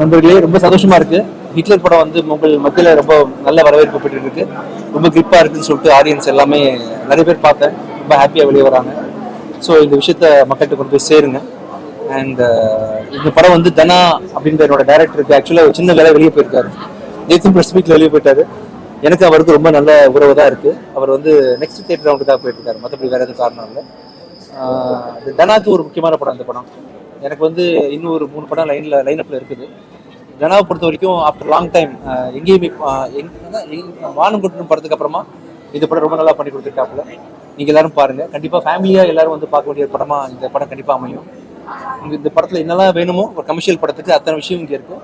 நண்பர்களே ரொம்ப சந்தோஷமா இருக்கு. ஹிட்லர் படம் வந்து உங்கள் மத்தியில ரொம்ப நல்ல வரவேற்பு பெற்று இருக்கு ரொம்ப கிரிப்பா இருக்குன்னு சொல்லிட்டு ஆடியன்ஸ் எல்லாமே நிறைய பேர் பார்த்தேன். ரொம்ப ஹாப்பியா வெளியே வராங்க. ஸோ இந்த விஷயத்த மக்கள்கிட்ட கொண்டு போய் சேருங்க. அண்ட் இந்த படம் வந்து தனா அப்படின்ற என்னோட டேரக்டருக்கு ஆக்சுவலாக ஒரு சின்ன வேலை வெளியே போயிருக்காரு. நேற்று ப்ரெஸ் மீட்ல வெளியே போயிட்டாரு. எனக்கு அவருக்கு ரொம்ப நல்ல உறவு தான் இருக்கு. அவர் வந்து நெக்ஸ்ட் தேட்டர் ரவுண்டுக்காக போயிட்டு இருக்காரு மற்றபடி வேற எதுவும் காரணம் இல்லை. ஆஹ் தனாக்கு ஒரு முக்கியமான படம் இந்த படம். எனக்கு வந்து இன்னும் ஒரு மூணு படம் லைனில் லைன் அப்பில் இருக்குது. ஜனாவை பொறுத்த வரைக்கும் ஆஃப்டர் லாங் டைம் எங்கேயுமே வானம் கொட்டணும் படத்துக்கு அப்புறமா இந்த படம் ரொம்ப நல்லா பண்ணி கொடுத்துருக்காப்புல. நீங்கள் எல்லாரும் பாருங்கள் கண்டிப்பாக ஃபேமிலியாக எல்லாரும் வந்து பார்க்க வேண்டிய ஒரு இந்த படம் கண்டிப்பாக அமையும். இங்க இந்த படத்தில் என்னெல்லாம் வேணுமோ ஒரு கமர்ஷியல் படத்துக்கு அத்தனை விஷயம் இங்கே இருக்கும்.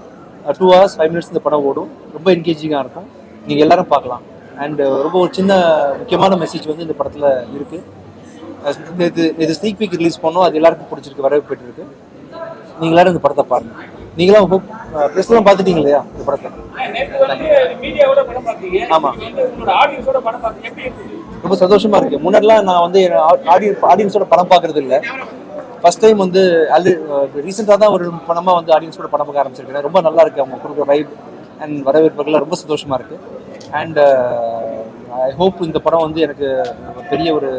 டூ ஹவர்ஸ் ஃபைவ் மினிட்ஸ் இந்த படம் ஓடும். ரொம்ப என்கேஜிங்காக இருக்கும். நீங்கள் எல்லாரும் பார்க்கலாம். அண்ட் ரொம்ப ஒரு சின்ன முக்கியமான மெசேஜ் வந்து இந்த படத்தில் இருக்குது இது இது ஸ்னீக் பீக் ரிலீஸ் பண்ணோம். அது எல்லாருக்கும் பிடிச்சிருக்கு வரவே போயிட்டு இருக்கு நீங்க எல்லாரும் இந்த படத்தை பாருங்க. நீங்களாம் ப்ரெஸ்லாம் பார்த்துட்டீங்க இல்லையா இந்த படத்தை? நேத்து வந்து மீடியாவோட படம் பார்த்தீங்க. ஆமா. இன்னைக்கு வந்து உங்களோட ஆடியன்ஸோட படம் பார்த்தீங்க. எப்படி இருக்குது ரொம்ப சந்தோஷமா இருக்கு. முன்னாடிலாம் நான் வந்து ஆடியன்ஸ் ஆடியன்ஸோட படம் பார்க்கறது இல்லை. ஃபர்ஸ்ட் டைம் வந்து அது ரீசெண்டாக தான் ஒரு படமா வந்து ஆடியன்ஸோட படம் பார்க்க ஆரம்பிச்சிருக்கேன். ரொம்ப நல்லா இருக்கு. அவங்க கொடுக்குற வைப் அண்ட் வரவேற்புகள்லாம் ரொம்ப சந்தோஷமா இருக்கு. அண்ட் ஐ ஹோப் இந்த படம் வந்து எனக்கு பெரிய ஒரு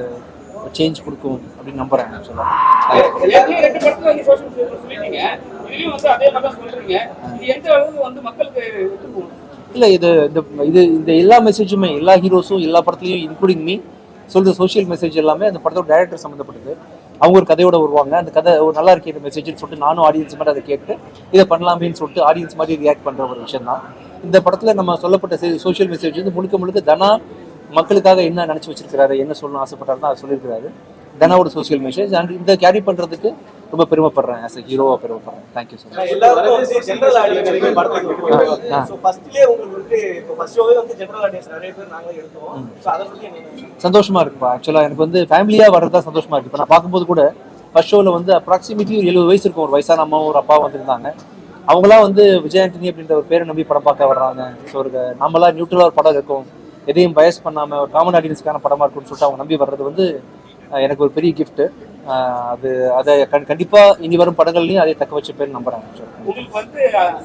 சேஞ்ச் கொடுக்கும் அப்படின்னு நம்புறேன் போகும் இல்லை இது இந்த இது இந்த எல்லா மெசேஜுமே எல்லா ஹீரோஸும் எல்லா படத்துலையும் இன்க்ளூடிங் மீ சொல்ற சோஷியல் மெசேஜ் எல்லாமே அந்த படத்தோட டேரக்டர் சம்மந்தப்பட்டது அவங்க ஒரு கதையோட வருவாங்க. அந்த கதை ஒரு நல்லா இருக்கே இந்த மெசேஜ்னு சொல்லிட்டு நானும் ஆடியன்ஸ் மாதிரி அதை கேட்டு இதை பண்ணலாமேன்னு சொல்லிட்டு ஆடியன்ஸ் மாதிரி ரியாக்ட் பண்ற ஒரு விஷயம் தான் இந்த படத்துல நம்ம சொல்லப்பட்ட சோஷியல் மெசேஜ் வந்து முழுக்க முழுக்க தனா மக்களுக்காக என்ன நினைச்சு வச்சிருக்கிறாரு என்ன சொல்லணும் ஆசைப்பட்டாருன்னு அதை சொல்லியிருக்கிறாரு. தனாவோட சோஷியல் மெசேஜ் அண்ட் இந்த கேரி பண்றதுக்கு ரொம்ப பெருமைப்படுறேன். ஆஸ் அ ஹீரோவா பெருமைப்படுறேன். தேங்க்யூ என்ன சந்தோஷமா இருக்குப்பா. ஆக்சுவலா எனக்கு வந்து ஃபேமிலியா வர்றதா சந்தோஷமா இருக்கு. இப்போ நான் பார்க்கும்போது கூட ஃபர்ஸ்ட் ஷோவில் வந்து அப்ராக்சிமேட்லி ஒரு எழுபது வயசு இருக்கும். ஒரு வயசான அம்மாவும் ஒரு அப்பா வந்திருந்தாங்க. அவங்களாம் வந்து விஜய் ஆண்டனி அப்படின்ற ஒரு பேரை நம்பி படம் பார்க்க வர்றாங்க. ஸோ ஒரு நம்மளாம் நியூட்ரலாக ஒரு படம் இருக்கும் எதையும் பயஸ் பண்ணாம ஒரு காமன் ஆடியன்ஸ்க்கான படமா இருக்கும்னு சொல்லிட்டு அவங்க நம்பி வர்றது வந்து எனக்கு ஒரு பெரிய gift. அது அதை கண் கண்டிப்பா இனி வரும் படங்கள்லையும் அதே தக்க வச்ச பேர் நம்புறேன். உங்களுக்கு வந்து அஹ்,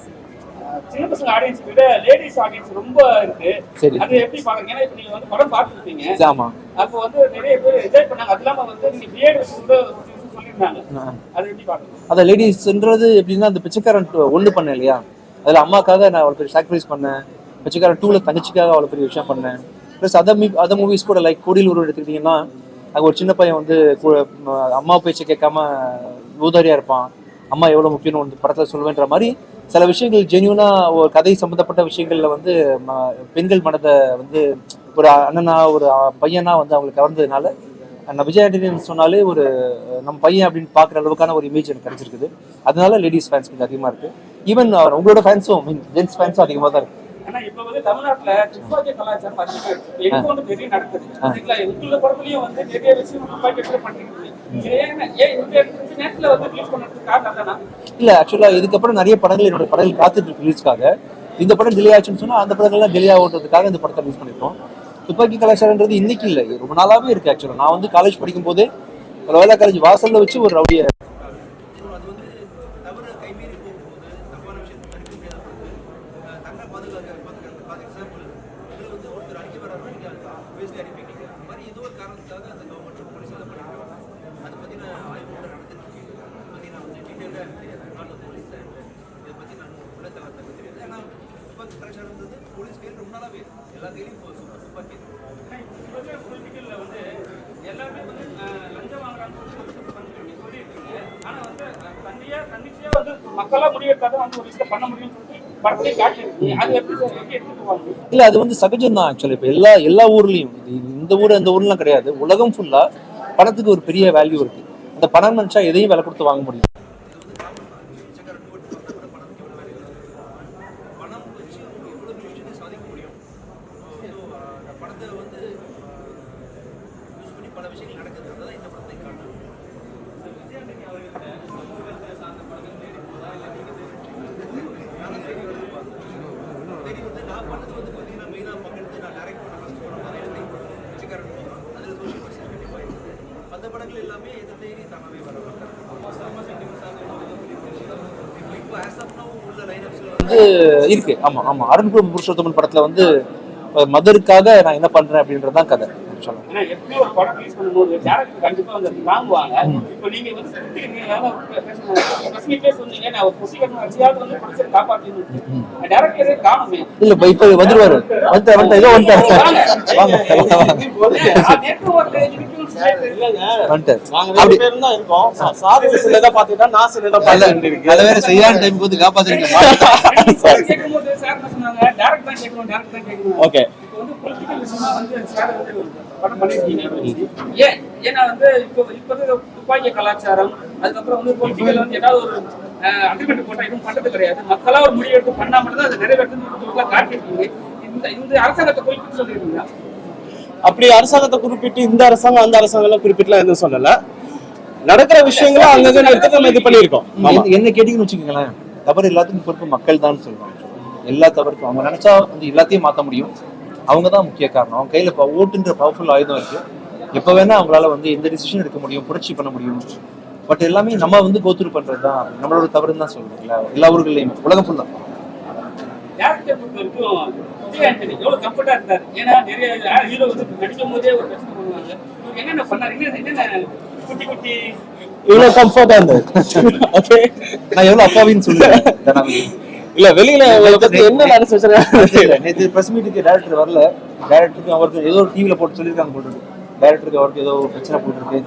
சின்ன பசங்க ஆடியன்ஸ் விட லேடிஸ் ஆடியன்ஸ் ரொம்ப இருக்கு. சரி. அது எப்படி பாக்குறீங்க ஏன்னா இப்ப நீங்க வந்து படம் பார்த்துருப்பீங்க. ஆமா. அப்போ வந்து நிறைய பேர் என்ஜாய் பண்ணாங்க. அது இல்லாம வந்து நீங்க பிஎட் வச்சு கூட ஒரு விஷயம் சொல்லியிருந்தாங்க. ஆ. அது எப்படி பாக்குறீங்க அதான் லேடிஸ்ன்றது எப்படின்னா அந்த பிச்சைக்காரன் ஒன்று பண்ணேன் இல்லையா? அதில் அம்மாக்காக நான் பெரிய சாக்ரிஃபைஸ் பண்ணேன். பிச்சைக்காரன் டூவில் தங்கச்சிக்காக அவ்வளோ பெரிய விஷயம் பண்ணேன். Plus other me other movies கூட லைக் கோடியில் உருவம் எடுத்துக்கிட்டிங்கன்னா அங்கே ஒரு சின்ன பையன் வந்து அம்மா பேச்சை கேட்காம ஊதாரியாக இருப்பான். அம்மா எவ்வளோ முக்கியம்னு வந்து படத்தில் சொல்லுவேன்ற மாதிரி சில விஷயங்கள் ஜென்யூனாக ஒரு கதை சம்மந்தப்பட்ட விஷயங்களில் வந்து ம- பெண்கள் மனதை வந்து ஒரு அண்ணனா ஒரு பையனா வந்து அவங்களுக்கு கவர்ந்ததுனால நம்ம விஜய் ஆண்டனின்னு சொன்னாலே ஒரு நம்ம பையன் அப்படின்னு பார்க்குற அளவுக்கான ஒரு இமேஜ் எனக்கு கிடைச்சிருக்குது. அதனால லேடிஸ் ஃபேன்ஸ் கொஞ்சம் அதிகமாக இருக்குது ஈவன் உங்களோட ஃபேன்ஸும் மீன் ஜென்ஸ் ஃபேன்ஸும் அதிகமாக தான் இருக்குது ஆனா இப்ப வந்து தமிழ்நாட்டுல துப்பாக்கி கலாச்சாரம் அதிகமா இருக்கு. எங்க வந்து பெரிய நடக்குது? சரிங்களா உங்களோட படத்துலயும் வந்து நிறைய விஷயம் துப்பாக்கி எடுத்து பண்ணிருக்கு இல்லை ஆக்சுவலாக இதுக்கப்புறம் நிறைய படங்கள் என்னோட படங்கள் காத்துட்டு இருக்கு ரிலீஸ்க்காக இந்த படம் டிலே ஆச்சுன்னு சொன்னால் அந்த படங்கள்லாம் டிலே ஆகுறதுக்காக இந்த படத்தை ரிலீஸ் பண்ணிருக்கோம். துப்பாக்கி கலாச்சாரன்றது இன்னைக்கு இல்லை ரொம்ப நாளாவே இருக்கு ஆக்சுவலாக நான் வந்து காலேஜ் படிக்கும் போதே லோயலா காலேஜ் வாசல்ல வச்சு ஒரு ரவுடியை பொலிட்டிக்கல்ல வந்து எல்லாமே வந்து அஹ், லஞ்சம் வாங்குறாங்கன்னு சொல்லி சொல்லியிருக்கீங்க ஆனா வந்து அஹ், தன்னியா தன்னிச்சையா வந்து மக்களா முடிவெடுத்தாதான் வந்து ஒரு விஷயம் பண்ண முடியும்னு சொல்லி இல்ல அது வந்து சகஜம் தான் ஆக்சுவலி இப்போ எல்லா எல்லா ஊர்லயும் இந்த ஊர் அந்த ஊர்லாம் கிடையாது. உலகம் ஃபுல்லா பணத்துக்கு ஒரு பெரிய வேல்யூ இருக்கு. அந்த பணம் நினைச்சா எதையும் விலை கொடுத்து வாங்க முடியும் விஷயங்கள் நடக்குது அதுதான் இந்த படத்தை காட்டும் இருக்கு. ஆமா ஆமா. அருண்குரு புருஷோத்தமன் படத்துல வந்து மதருக்காக நான் என்ன பண்றேன் அப்படின்றதான் கதை. காணுமே இல்ல இப்ப இப்ப வந்துருவாரு வந்து வந்து ஏதோ வந்துட்டாரு நான் வேற சரியான டைம் வந்து காப்பாத்துறீங்க ஓகே ஏன்னா வந்து இப்போ இப்போ வந்து துப்பாக்கிய கலாச்சாரம் அதுக்கப்புறம் வந்து பொலிட்டிக்கல் வந்து ஏதாவது ஒரு அக்ரிமெண்ட் போட்டா எதுவும் பண்றது கிடையாது. மக்களா ஒரு முடிவு எடுத்து பண்ணா மட்டும் தான் அது நிறைவேற்றது காட்டியிருக்கீங்க. இந்த இந்த அரசாங்கத்தை குறிப்பிட்டு சொல்லியிருக்கீங்க அப்படி அரசாங்கத்தை குறிப்பிட்டு இந்த அரசாங்கம் அந்த அரசாங்கம் குறிப்பிட்டுலாம் எதுவும் சொல்லல. நடக்கிற விஷயங்களை அங்கங்க எடுத்து நம்ம இது பண்ணியிருக்கோம். என்ன கேட்டீங்கன்னு வச்சுக்கோங்களேன். தவறு எல்லாத்துக்கும் பொறுப்பு மக்கள் தான் சொல்லுவாங்க எல்லா தவறுக்கும் அவங்க நினைச்சா வந்து எல்லாத்தையும் மாத்த முடியும். அவங்க தான் முக்கிய காரணம். அவங்க கையில இப்போ ஓட்டுன்ற பவர்ஃபுல் ஆயுதம் இருக்கு. எப்போ வேணா அவங்களால வந்து எந்த டிசிஷன் எடுக்க முடியும் புரட்சி பண்ண முடியும். பட் எல்லாமே நம்ம வந்து கோத்துரு பண்றது தான் நம்மளோட தவறுன்னு தான் சொல்லுவேன் எல்லா ஊர்கள்லையும். உலகம் ஃபுல்லா டேரக்டர் பொறுத்த வரைக்கும் விஜய் ஆண்டனி எவ்வளவு கம்ஃபர்டா இருந்தாரு. ஏன்னா நிறைய ஹீரோ வந்து நடிக்கும் போதே ஒரு பிரச்சனை பண்ணுவாங்க. இவர் என்னென்ன பண்ணாரு? என்ன என்னென்ன குட்டி குட்டி இவ்வளவு கம்ஃபர்டா இருந்தது ஓகே நான் எவ்வளவு அப்பாவின்னு சொல்லுவேன். இல்ல வெளியில என்ன நினைச்சு வச்சிருக்காங்க நேத்து பிரஸ் மீட்டுக்கு டேரக்டர் வரல. டேரக்டருக்கு அவருக்கு ஏதோ ஒரு டிவில போட்டு சொல்லியிருக்காங்க போட்டு டேரக்டருக்கு அவருக்கு ஏதோ ஒரு பிரச்சனை போட்டுருக்கு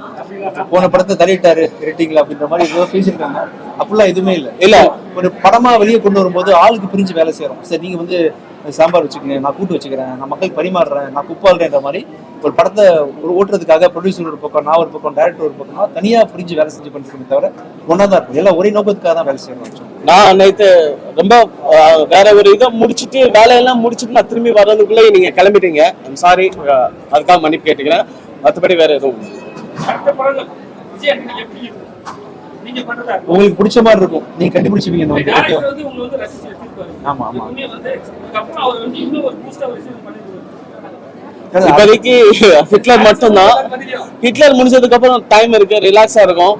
போன படத்தை தள்ளிட்டாரு ரேட்டிங்ல அப்படின்ற மாதிரி ஏதோ பேசியிருக்காங்க. அப்படிலாம் எதுவுமே இல்ல. இல்ல. ஒரு படமா வெளியே கொண்டு வரும்போது ஆளுக்கு பிரிஞ்சு வேலை செய்யறோம். சரி நீங்க வந்து சாம்பார் வச்சுக்கங்க நான் கூட்டு வச்சுக்கிறேன் நான் மக்கள் பரிமாறுறேன் நான் குப்பாடுறேன்ற மாதிரி ஒரு படத்தை ஒரு ஓட்டுறதுக்காக ப்ரொடியூசர் ஒரு பக்கம் நான் ஒரு பக்கம் டேரக்டர் ஒரு பக்கமா தனியா பிரிஞ்சு வேலை செஞ்சு பண்ணிருக்கோமே தவிர ஒன்னா தான் இருக்கும். எல்லாம் ஒரே நோக்கத்துக்காக தான் வேலை செய்யறோம். நான் நேத்து ரொம்ப வேற ஒரு இதை முடிச்சிட்டு வேலையெல்லாம் முடிச்சிட்டு நான் திரும்பி வர்றதுக்குள்ளே நீங்க கிளம்பிட்டீங்க. சாரி அதுக்காக மன்னிப்பு கேட்டுக்கிறேன். மற்றபடி வேற எதுவும் உங்களுக்கு பிடிச்ச மாதிரி இருக்கும். நீங்க வச்சிருப்பாரு? ஆமா, ஆமா. இப்போதைக்கு ஹிட்லர் மட்டும்தான். ஹிட்லர் முடிஞ்சதுக்கு அப்புறம் டைம் இருக்கு ரிலாக்ஸா இருக்கும்.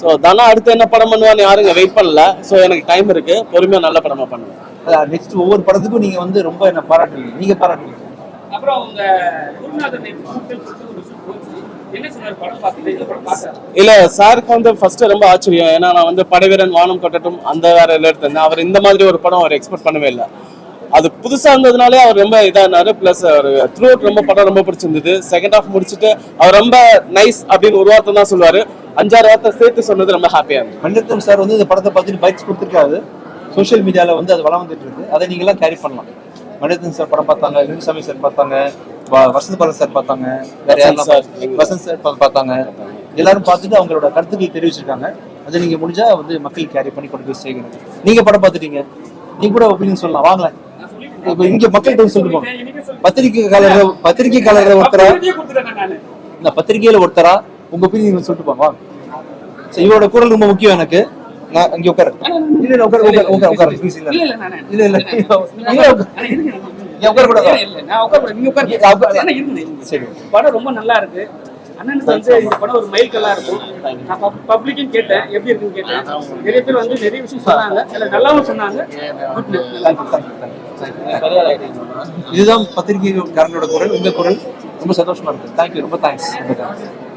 ஸோ தானா அடுத்து என்ன படம் பண்ணுவான்னு யாருங்க? வெயிட் பண்ணல. ஸோ எனக்கு டைம் இருக்கு. பொறுமையா நல்ல படமா பண்ணுவேன் நெக்ஸ்ட் ஒவ்வொரு படத்துக்கும் நீங்க வந்து ரொம்ப என்ன பாராட்டுவீங்க? நீங்க பாராட்டுவீங்க. அப்புறம் இல்ல சாருக்கு வந்து ஃபர்ஸ்ட் ரொம்ப ஆச்சரியம். ஏன்னா நான் வந்து படைவீரன் வானம் கொட்டட்டும் அந்த வேற எல்லாம் எடுத்திருந்தேன் அவர் இந்த மாதிரி ஒரு படம் அவர் எக்ஸ்பெக்ட் பண்ணவே இல்லை. அது புதுசா இருந்ததுனாலே அவர் ரொம்ப இதானாரு பிளஸ் அவர் த்ரூ ரொம்ப படம் ரொம்ப பிடிச்சிருந்தது. செகண்ட் ஹாஃப் முடிச்சுட்டு அவர் ரொம்ப நைஸ் அப்படின்னு ஒரு வார்த்தை தான் சொல்லுவாரு. அஞ்சாறு வார்த்தை சேர்த்து சொன்னது ரொம்ப ஹாப்பியா இருந்தது. மணிரத்னம் சார் வந்து இந்த படத்தை பார்த்துட்டு பைக்ஸ் கொடுத்துருக்காரு. சோஷியல் மீடியால வந்து அது வளம் வந்துட்டு இருக்கு அதை நீங்க எல்லாம் கேரி பண்ணலாம். மணிரத்னம் சார் படம் பார்த்தாங்க லிங்குசாமி சார் பார்த்தாங்க வசந்த் பாலன் சார் பார்த்தாங்க வேற யாரெல்லாம் வசந்த் சார். வசந்த் சார் பா- பார்த்தாங்க. எல்லாரும் பார்த்துட்டு அவங்களோட கருத்துக்கள் தெரிவிச்சிருக்காங்க. அதை நீங்க முடிஞ்சா வந்து மக்கள் கேரி பண்ணி கொண்டு போய் செய்யணும் நீங்க படம் பார்த்துட்டீங்க. நீங்க கூட ஒப்பீனியன் சொல்லலாம். வாங்கலாம் இப்ப இங்க மக்கள்கிட்ட வந்து சொல்லிட்டு போங்க இன்னைக்கு சொல்லி பத்திரிகையாளர் பத்திரிகையாளர் ஒருத்தரா இந்த பத்திரிகையில ஒருத்தரா? உங்க ஒப்பீனியன் சொல்லிட்டு போங்க இவரோட குரல் ரொம்ப முக்கியம் எனக்கு நான் இங்க உட்கார இல்ல இல்ல உட்கார உட்கார உட்கார உட்கார இல்ல இல்ல இல்ல நானே இல்ல இல்ல நீங்க உட்காரு. கூடாதா? இல்ல, நான் உட்கார கூடாது. நீங்க உட்காருங்க. சரி படம் ரொம்ப நல்லா இருக்கு அண்ணனுக்கு வந்து இந்த படம் ஒரு மைல் கல்லா இருக்கும் நான் பப்ளிக்கும் கேட்டேன் எப்படி இருக்குன்னு கேட்டேன் நிறைய பேர் வந்து நிறைய விஷயம் சொன்னாங்க இல்ல நல்லாவும் சொன்னாங்க. இதுதான் பத்திரிகைக்காரனோட குரல் உங்க குரல் ரொம்ப சந்தோஷமா இருக்கு தேங்க்யூ ரொம்ப தேங்க்ஸ்